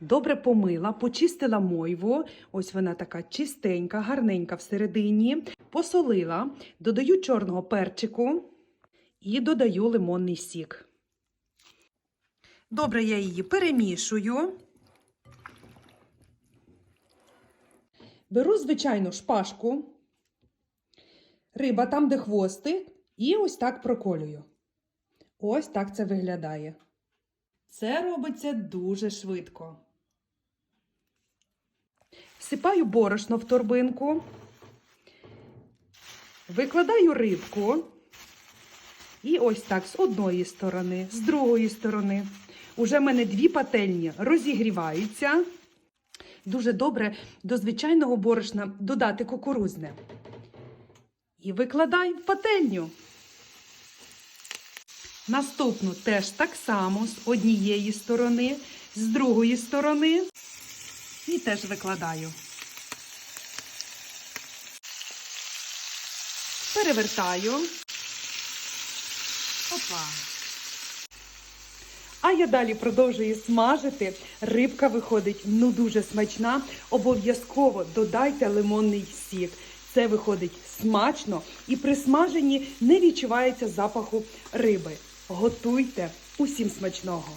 добре помила, почистила мойву. Ось вона така чистенька, гарненька всередині. Посолила, додаю чорного перчику і додаю лимонний сік. Добре, я її перемішую. Беру звичайну шпажку, риба там, де хвостик, і ось так проколюю. Ось так це виглядає. Це робиться дуже швидко. Всипаю борошно в торбинку, викладаю рибку. І ось так з одної сторони, з другої сторони. Уже в мене дві пательні розігріваються. Дуже добре до звичайного борошна додати кукурузне. І викладай в пательню. Наступну теж так само з однієї сторони, з другої сторони. І теж викладаю. Перевертаю. Опа. А я далі продовжую смажити. Рибка виходить ну дуже смачна. Обов'язково додайте лимонний сік. Це виходить смачно і при смаженні не відчувається запаху риби. Готуйте усім смачного!